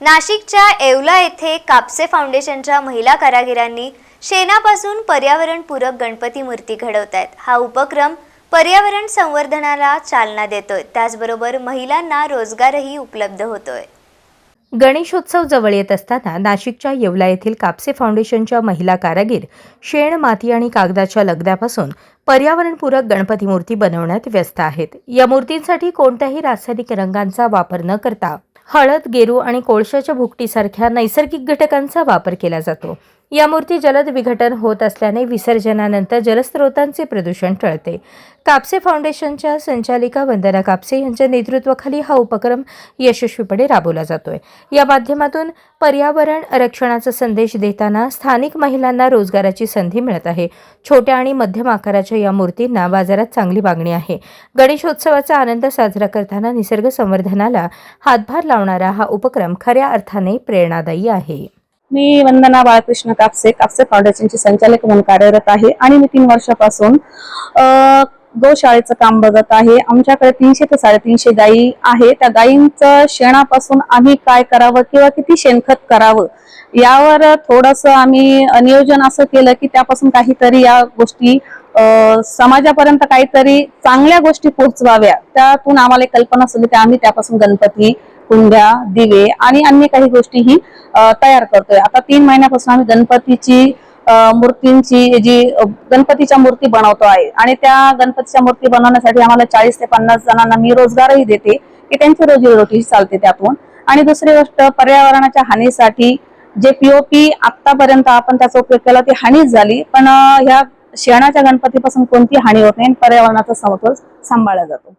नाशिकच्या येवला येथे कापसे फाउंडेशनच्या महिला कारागिरांनी शेणापासून पर्यावरणपूरक गणपती मूर्ती घडवत आहेत हा उपक्रम पर्यावरण संवर्धनाला चालना देतोय. त्याचबरोबर महिलांना रोजगारही उपलब्ध होतोय. गणेशोत्सव जवळ येत असताना नाशिकच्या येवला येथील कापसे फाउंडेशनच्या महिला कारागीर शेण माती आणि कागदाच्या लगद्यापासून पर्यावरणपूरक गणपती मूर्ती बनवण्यात व्यस्त आहेत. या मूर्तींसाठी कोणत्याही रासायनिक रंगांचा वापर न करता हळद गेरू आणि कोळशाच्या भुकटीसारख्या नैसर्गिक घटकांचा वापर केला जातो. या मूर्ती जलद विघटन होत असल्याने विसर्जनानंतर जलस्रोतांचे प्रदूषण टळते. कापसे फाउंडेशनच्या संचालिका वंदना कापसे यांच्या नेतृत्वाखाली हा उपक्रम यशस्वीपणे राबवला जातोय. या माध्यमातून पर्यावरण रक्षणाचा संदेश देताना स्थानिक महिलांना रोजगाराची संधी मिळत आहे. छोट्या आणि मध्यम आकाराच्या या मूर्तींना बाजारात चांगली मागणी आहे. गणेशोत्सवाचा आनंद साजरा करताना निसर्ग संवर्धनाला हातभार लावणारा हा उपक्रम खऱ्या अर्थाने प्रेरणादायी आहे. मी वंदना बाळकृष्ण कापसे कापसे फाउंडेशनची संचालक म्हणून कार्यरत आहे आणि मी तीन वर्षापासून गोशाळेचं काम बघत आहे. आमच्याकडे तीनशे ते साडेतीनशे गायी आहे. त्या गायींचं शेणापासून आम्ही काय करावं किंवा किती शेणखत करावं यावर थोडस आम्ही नियोजन असं केलं की त्यापासून काहीतरी या गोष्टी समाजापर्यंत काहीतरी चांगल्या गोष्टी पोहोचवाव्या. त्यातून आम्हाला कल्पना सुचली की आम्ही त्यापासून गणपती कुंड्या दिवे आणि अन्य काही गोष्टीही ही तयार करतोय. आता तीन महिन्यापासून आम्ही गणपतीची मूर्तींची जी गणपतीच्या मूर्ती बनवतो आहे आणि त्या गणपतीच्या मूर्ती बनवण्यासाठी आम्हाला चाळीस ते पन्नास जणांना मी रोजगारही देते की त्यांची रोजीरोटी चालते त्यातून. आणि दुसरी गोष्ट पर्यावरणाच्या हानीसाठी जे पीओपी आतापर्यंत आपण त्याचा उपयोग केला ती हानीच झाली. पण ह्या शेणाच्या गणपतीपासून कोणती हानी होत नाही आणि पर्यावरणाचा समतोल सांभाळला जातो.